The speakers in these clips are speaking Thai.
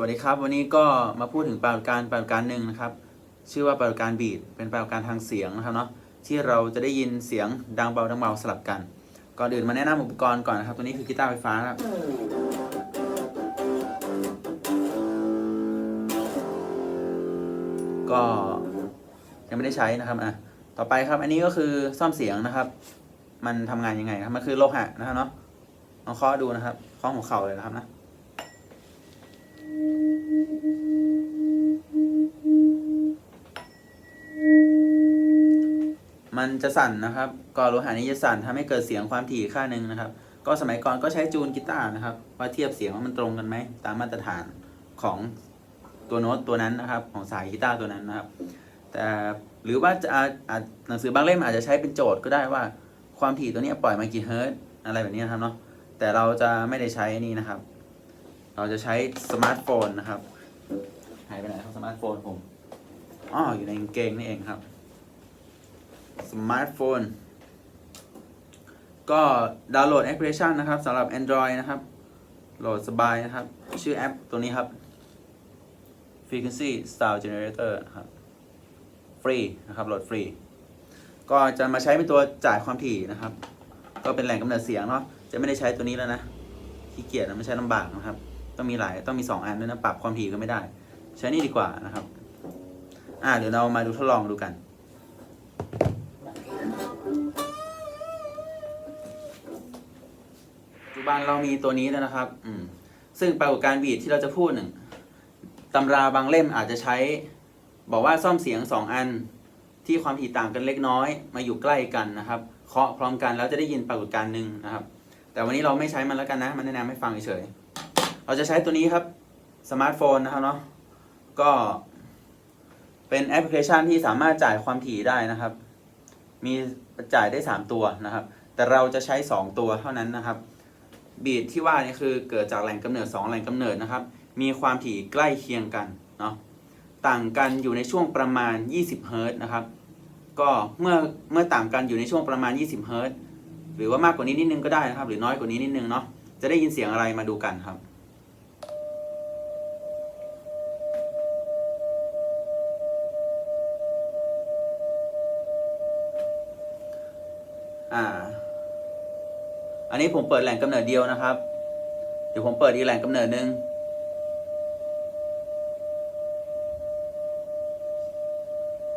วัสดีครับ วันนี้ก็มาพูดถึงปรากฏการณ์ปรากฏการณ์หนึ่งนะครับ ชื่อว่าปรากฏการณ์บีทเป็นปรากฏการณ์ทางเสียงนะครับเนาะที่เราจะได้ยินเสียงดังเบาดังเบาสลับกัน ก่อนอื่นมาแนะนำอุปกรณ์ก่อนนะครับ ตัวนี้คือกีตาร์ไฟฟ้าครับก็ยังไม่ได้ใช้นะครับอะต่อไปครับ อันนี้ก็คือซ่อมเสียงนะครับ มันทำงานยังไงครับมันคือโลหะนะครับเนาะลองเคาะดูนะครับเคาะหัวเข่าเลยนะครับนะ มันจะสั่นนะครับก่อโลหะนี้จะสั่นทำให้เกิดเสียงความถี่ค่าหนึ่งนะครับ ก็สมัยก่อนก็ใช้จูนกีตาร์นะครับว่าเทียบเสียงว่ามันตรงกันไหมตามมาตรฐานของตัวโน้ตตัวนั้นนะครับ ของสายกีตาร์ตัวนั้นนะครับ แต่หรือว่าจะอาจหนังสือบางเล่มอาจจะใช้เป็นโจทย์ก็ได้ว่าความถี่ตัวนี้ปล่อยมากี่เฮิร์ตอะไรแบบนี้นะครับเนาะแต่เราจะไม่ได้ใช้นี่นะครับ เราจะใช้สมาร์ทโฟนนะครับหายไปไหนครับสมาร์ทโฟนผมอ๋ออยู่ในเกงนี่เองครับ สมาร์ทโฟน ก็ดาวน์โหลดแอปพลิเคชันนะครับสำหรับ Android นะครับ โหลดสบายนะครับ ชื่อแอปตัวนี้ครับ Frequency Sound Generator นะครับ ฟรีนะครับ โหลดฟรี ก็จะมาใช้เป็นตัวจ่ายความถี่นะครับ ก็เป็นแหล่งกำเนิดเสียงเนาะ จะไม่ได้ใช้ตัวนี้แล้วนะขี้เกียจนะไม่ใช้ลำบากนะครับ ต้องมีหลาย ต้องมี 2 อันด้วยนะ ปรับความถี่ก็ไม่ได้ ใช้นี่ดีกว่านะครับ อ่า เดี๋ยวเรามาดูทดลองดูกัน ปัจจุบันเรามีตัวนี้แล้วนะครับ อืม ซึ่งปรากฏการณ์บีทที่เราจะพูดหนึ่งตำราบางเล่มอาจจะใช้ บอกว่าซ่อมเสียงสองอันที่ความถี่ต่างกันเล็กน้อย มาอยู่ใกล้กันนะครับเคาะพร้อมกันแล้วจะได้ยินปรากฏการณ์หนึ่งนะครับ แต่วันนี้เราไม่ใช้มันแล้วกันนะ มันแนะนำให้ฟังเฉยๆเราจะใช้ตัวนี้ครับสมาร์ทโฟนนะครับเนาะก็เป็นแอปพลิเคชันที่สามารถจ่ายความถี่ได้นะครับ มีจ่ายได้ 3 ตัวนะครับ แต่เราจะใช้ 2 ตัวเท่านั้นนะครับ บีดที่ว่านี่คือเกิดจากแหล่งกำเนิด 2 แหล่งกำเนิดนะครับ มีความถี่ใกล้เคียงกันเนาะต่างกันอยู่ในช่วงประมาณ 20เฮิร์ตนะครับ ก็เมื่อเมื่อต่างกันอยู่ในช่วงประมาณ 20เฮิร์ตหรือว่ามากกว่านี้นิดนึงก็ได้นะครับ หรือน้อยกว่านี้นิดนึงเนาะจะได้ยินเสียงอะไรมาดูกันครับ นนี้ผมเปิดแหล่งกำเนิดเดียวนะครับ เดี๋ยวผมเปิดอีกแหล่งกำเนิดหนึ่ง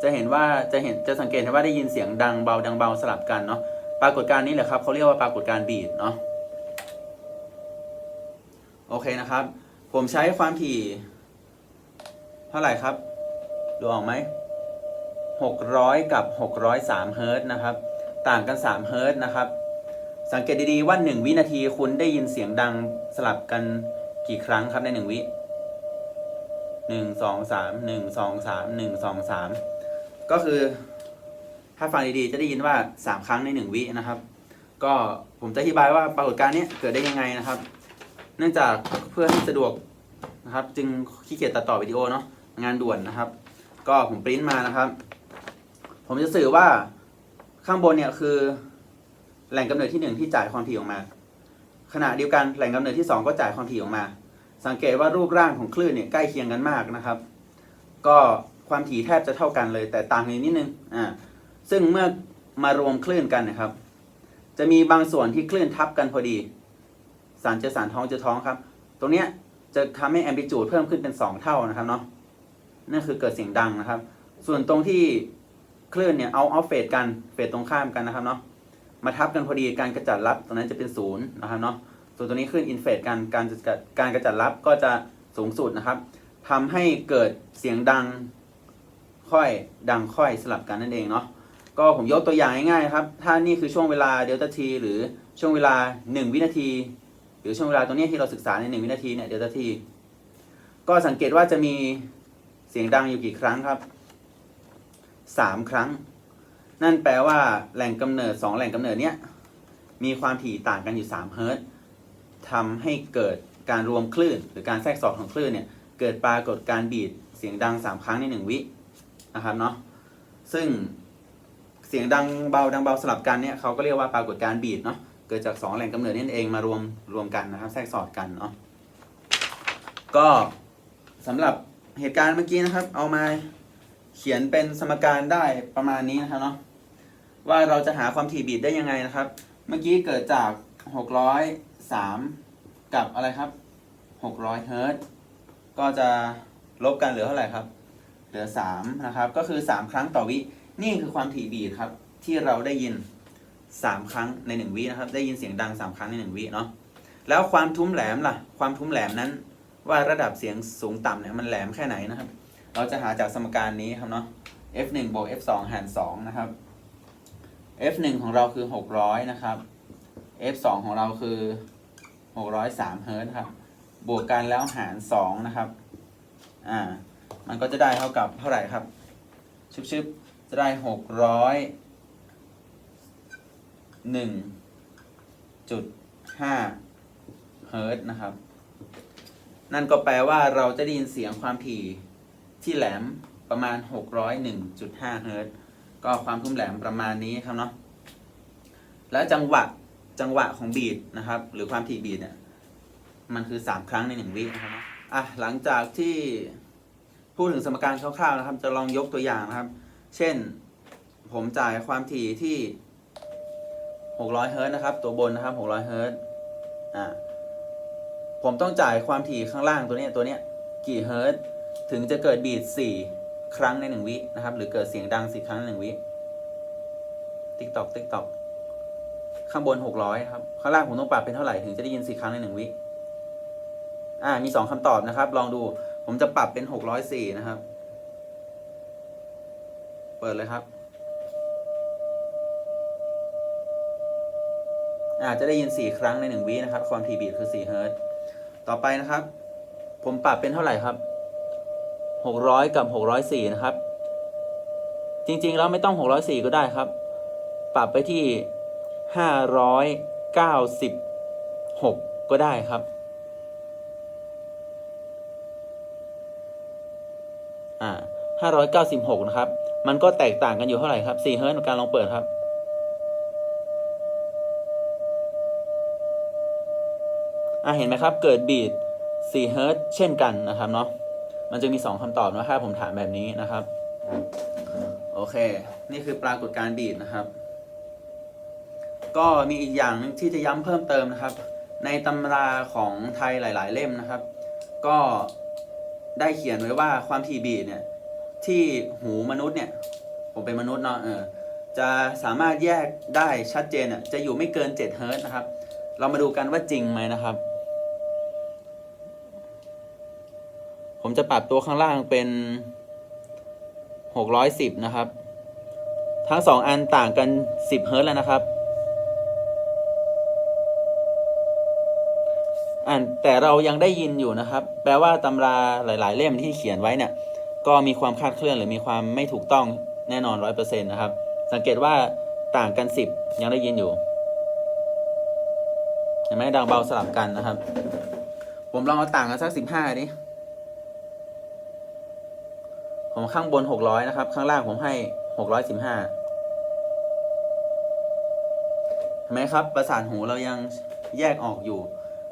จะเห็นว่าจะเห็นจะสังเกตเห็นว่าได้ยินเสียงดังเบาดังเบาสลับกันเนาะปรากฏการณ์นี้แหละครับเขาเรียกว่าปรากฏการณ์บีทเนาะโอเคนะครับ ผมใช้ความถี่ เท่าไหร่ครับดูออกไหม600 กับ 603เฮิรตซ์นะครับ ต่างกัน 3 เฮิรตซ์นะครับ สังเกตดีๆว่า1วินาทีคุณได้ยินเสียงดังสลับกันกี่ครั้งครับใน1วิ1 2 3 1 2 3 1 2 3ก็คือ ถ้าฟังดีๆจะได้ยินว่า3ครั้งใน1วินะครับ ก็ผมจะอธิบายว่าปรากฏการณ์นี้เกิดได้ยังไงนะครับ เนื่องจากเพื่อให้สะดวกนะครับ จึงขี้เกียจตัดต่อวิดีโอเนาะงานด่วนนะครับ ก็ผมปริ้นมานะครับ ผมจะสื่อว่าข้างบนเนี่ยคือ แหล่งกำเนิดที่ 1 ที่จ่ายความถี่ออกมา ขณะเดียวกันแหล่งกำเนิดที่ 2 ก็จ่ายความถี่ออกมา สังเกตว่ารูปร่างของคลื่นเนี่ยใกล้เคียงกันมากนะครับ ก็ความถี่แทบจะเท่ากันเลย แต่ต่างกันนิดนึงอ่าซึ่งเมื่อมารวมคลื่นกันนะครับ จะมีบางส่วนที่คลื่นทับกันพอดี สารเจอสารท้องเจอท้องครับ ตรงเนี้ยจะทำให้แอมพลิจูดเพิ่มขึ้นเป็น 2 เท่านะครับเนาะนั่นคือเกิดเสียงดังนะครับ ส่วนตรงที่คลื่นเนี่ยเอาออฟเฟสกันเฟสตรงข้ามกันนะครับเนาะ มาทับกันพอดีการกระจัดรับตรงนั้นจะเป็นศูนย์นะครับเนาะส่วนตัวนี้ขึ้นอินเฟสกันการการกระจัดรับก็จะสูงสุดนะครับทำให้เกิดเสียงดังค่อยดังค่อยสลับกันนั่นเองเนาะก็ผมยกตัวอย่างง่ายๆครับ ถ้านี่คือช่วงเวลาเดลต้าทีหรือช่วงเวลา 1 วินาที หรือช่วงเวลาตรงนี้ที่เราศึกษาใน 1 วินาทีเนี่ยเดลต้าทีก็สังเกตว่าจะมีเสียงดังอยู่กี่ครั้งครับ 3 ครั้ง นั่นแปลว่าแหล่งกำเนิด 2 แหล่งกำเนิดเนี้ยมีความถี่ต่างกันอยู่ 3 เฮิรตซ์ทำให้เกิดการรวมคลื่น หรือการแทรกสอดของคลื่นเนี่ยเกิดปรากฏการบีดเสียงดัง 3 ครั้งใน 1 วินะครับเนาะซึ่งเสียงดังเบาดังเบาสลับกันเนี่ยเขาก็เรียกว่าปรากฏการบีดเนาะเกิดจาก 2 แหล่งกำเนิดนั่เองมารวมรวมกันนะครับแทรกสอดกันเนาะก็สำหรับเหตุการณ์เมื่อกี้นะครับ เอามาเขียนเป็นสมการได้ประมาณนี้นะครับเนาะ ว่าเราจะหาความถี่บีทได้ยังไงนะครับ เมื่อกี้เกิดจาก 603 กับอะไรครับ 600เฮิร์ตซ์ก็จะลบกันเหลือเท่าไหร่ครับ เหลือ 3 นะครับ ก็คือ 3 ครั้งต่อวิ นี่คือความถี่บีทครับ ที่เราได้ยิน 3 ครั้งใน 1 วินะครับ ได้ยินเสียงดัง 3 ครั้งใน 1 วิเนาะ แล้วความทุ้มแหลมล่ะ ความทุ้มแหลมนั้น ว่าระดับเสียงสูงต่ำเนี่ยมันแหลมแค่ไหนนะครับ เราจะหาจากสมการนี้ครับเนาะ f1 บวก f2 หาร2นะครับ f1 ของเราคือ 600 นะครับ f2 ของเราคือ 603เฮิร์ตซ์ครับ บวกกันแล้วหาร 2 นะครับ อ่า มันก็จะได้เท่ากับเท่าไหร่ครับ ชึบๆ จะได้ 600 1.5เฮิร์ตซ์นะครับ นั่นก็แปลว่าเราจะได้ยินเสียงความถี่ที่แหลมประมาณ 601.5เฮิร์ตซ์ ก็ความทุ่มแหลมประมาณนี้ครับเนาะแล้วจังหวะจังหวะของบีทนะครับ หรือความถี่บีทเนี่ย มันคือ 3 ครั้งใน1วินะครับเนาะอะหลังจากที่พูดถึงสมการคร่าวๆนะครับ จะลองยกตัวอย่างนะครับ เช่นผมจ่ายความถี่ที่ 600เฮิร์ตนะครับ ตัวบนนะครับ 600เฮิร์ตอ่าผมต้องจ่ายความถี่ข้างล่างตัวนี้ตัวนี้กี่เฮิร์ตถึงจะเกิดบีท4 ครั้งใน1วินะครับ หรือเกิดเสียงดัง4ครั้งใน1วิติ๊กตอกติ๊กตอกข้างบน600ครับข้างล่างผมต้องปรับเป็นเท่าไหร่ถึงจะได้ยิน4ครั้งใน1วิอ่ามี2คำตอบนะครับ ลองดูผมจะปรับเป็น604นะครับ เปิดเลยครับอาจจะได้ยิน 4 ครั้งใน 1วินะครับ ความถี่บีทคือ4เฮิร์ตซ์ต่อไปนะครับ ผมปรับเป็นเท่าไหร่ครับ 600 กับ 604 นะครับ จริงๆ แล้วไม่ต้อง 604 ก็ได้ครับ ปรับไปที่ 596 ก็ได้ครับ อ่า596 นะครับ มันก็แตกต่างกันอยู่เท่าไหร่ครับ4เฮิร์ตซ์การลองเปิดครับอะเห็นไหมครับ เกิดบีท4เฮิร์ตเช่นกันนะครับเนาะ มันจะมี 2คำตอบนะถ้าผมถามแบบนี้นะครับ โอเค นี่คือปรากฏการณ์บีทนะครับ ก็มีอีกอย่างหนึงที่จะย้ำเพิ่มเติมนะครับ ในตำราของไทยหลาย ๆ เล่มนะครับ ก็ได้เขียนไว้ว่าความถี่บีทเนี่ยที่หูมนุษย์เนี่ย ผมเป็นมนุษย์เนาะเออจะสามารถแยกได้ชัดเจนอะจะอยู่ไม่เกิน7เฮิร์ตนะครับ เรามาดูกันว่าจริงไหมนะครับ ผมจะปรับตัวข้างล่างเป็น 610 นะครับ ทั้งสองอันต่างกัน 10 เฮิร์ตแล้วนะครับอ่านแต่เรายังได้ยินอยู่นะครับ แปลว่าตำราหลาย ๆ เล่มที่เขียนไว้เนี่ย ก็มีความคาดเคลื่อนหรือมีความไม่ถูกต้องแน่นอน100%นต์นะครับ สังเกตว่าต่างกัน10ยังได้ยินอยู่เห็นไหมดังเบาสลับกันนะครับ ผมลองเอาต่างกันสัก15ดิ ผมข้างบน600นะครับ ข้างล่างผมให้615เห็นไหมครับ ประสานหูเรายังแยกออกอยู่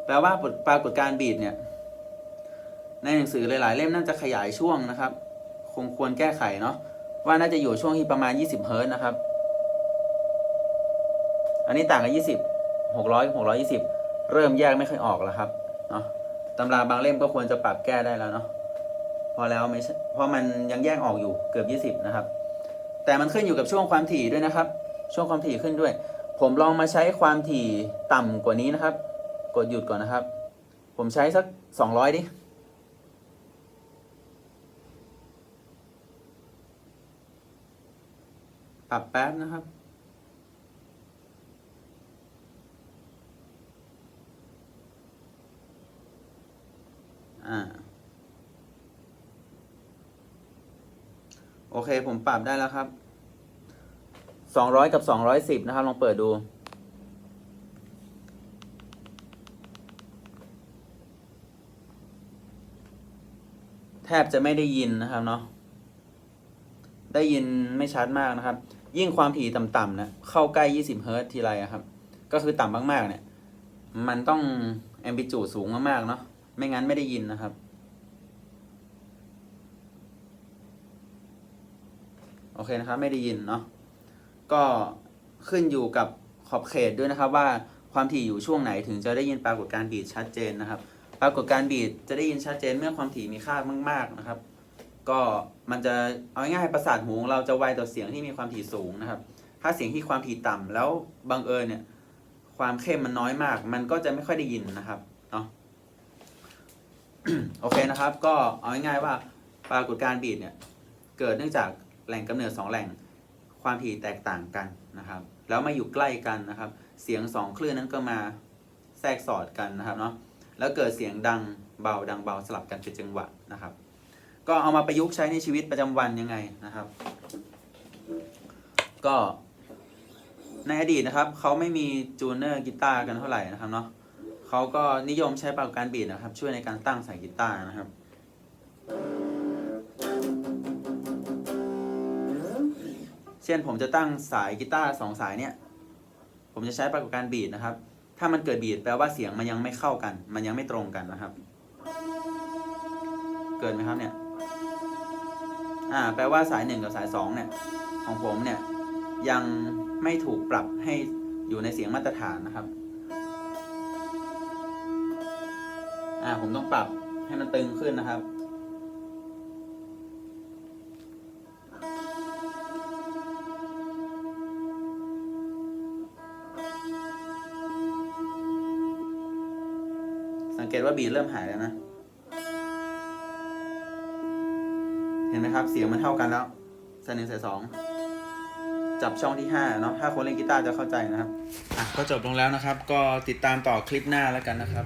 แปลว่าปรากฏการบีดเนี่ย ในหนังสือหลาย ๆ เล่มน่าจะขยายช่วงนะครับ คงควรแก้ไขเนาะว่าน่าจะอยู่ช่วงที่ประมาณ 20เฮิร์ตนะครับ อันนี้ต่างกัน 20 600 620 เริ่มแยกไม่ค่อยออกแล้วครับเนาะตำราบางเล่มก็ควรจะปรับแก้ได้แล้วเนาะ อแล้วไม่เพราะมันยังแยกออกอยู่เกือบ 20 นะครับ แต่มันขึ้นอยู่กับช่วงความถี่ด้วยนะครับ ช่วงความถี่ขึ้นด้วย ผมลองมาใช้ความถี่ต่ำกว่านี้นะครับ กดหยุดก่อนนะครับ ผมใช้สัก 200 ดิปรับแป๊บนะครับ อ่า โอเค ผมปรับได้แล้วครับสองร้อยกับสองร้อยสิบนะครับ ลองเปิดดู แทบจะไม่ได้ยินนะครับเนาะได้ยินไม่ชัดมากนะครับ ยิ่งความถี่ต่ำๆนะเข้าใกล้20เฮิร์ตทีไรครับ ก็คือต่ำมากๆเนี่ย มันต้องแอมบิจูดสูงมากๆเนาะไม่งั้นไม่ได้ยินนะครับ โอเคนะครับ ไม่ได้ยินเนาะก็ขึ้นอยู่กับขอบเขตด้วยนะครับ ว่าความถี่อยู่ช่วงไหนถึงจะได้ยินปรากฏการบีดชัดเจนนะครับ ปรากฏการบีดจะได้ยินชัดเจนเมื่อความถี่มีค่ามาก ๆนะครับ ก็มันจะเอาง่ายๆประสาทหูของเราจะไวต่อเสียงที่มีความถี่สูงนะครับ ถ้าเสียงที่ความถี่ต่ำแล้วบังเอิญเนี่ยความเข้มมันน้อยมาก มันก็จะไม่ค่อยได้ยินนะครับเนาะโอเคนะครับ ก็เอาง่ายๆว่าปรากฏการบีดเนี่ยเกิดเนื่องจาก แหล่งกำเนิดสองแหล่งความถี่แตกต่างกันนะครับ แล้วมาอยู่ใกล้กันนะครับ เสียงสองคลื่นนั้นก็มาแทรกสอดกันนะครับเนาะแล้วเกิดเสียงดังเบาดังเบาสลับกันเป็นจังหวะนะครับ ก็เอามาประยุกต์ใช้ในชีวิตประจำวันยังไงนะครับ ก็ในอดีตนะครับเขาไม่มีจูเนอร์กีตาร์กันเท่าไหร่นะครับเนาะเขาก็นิยมใช้ปากการบีดนะครับ ช่วยในการตั้งสายกีตาร์นะครับ ช่นผมจะตั้งสายกีตาร์สองสายเนี่ย ผมจะใช้ปรากฏการบีดนะครับ ถ้ามันเกิดบีดแปลว่าเสียงมันยังไม่เข้ากัน มันยังไม่ตรงกันนะครับ เกิดไหมครับเนี่ย อ่า แปลว่าสายหนึ่งกับสายสองเนี่ย ของผมเนี่ย ยังไม่ถูกปรับให้อยู่ในเสียงมาตรฐานนะครับ อ่า ผมต้องปรับให้มันตึงขึ้นนะครับ ว่าบีดเริ่มหายแล้วนะ เห็นไหมครับ เสียงมันเท่ากันแล้วสายหนึ่งสายสองจับช่องที่ห้าเนาะถ้าคนเล่นกีตาร์จะเข้าใจนะครับ อะก็จบลงแล้วนะครับ ก็ติดตามต่อคลิปหน้าแล้วกันนะครับ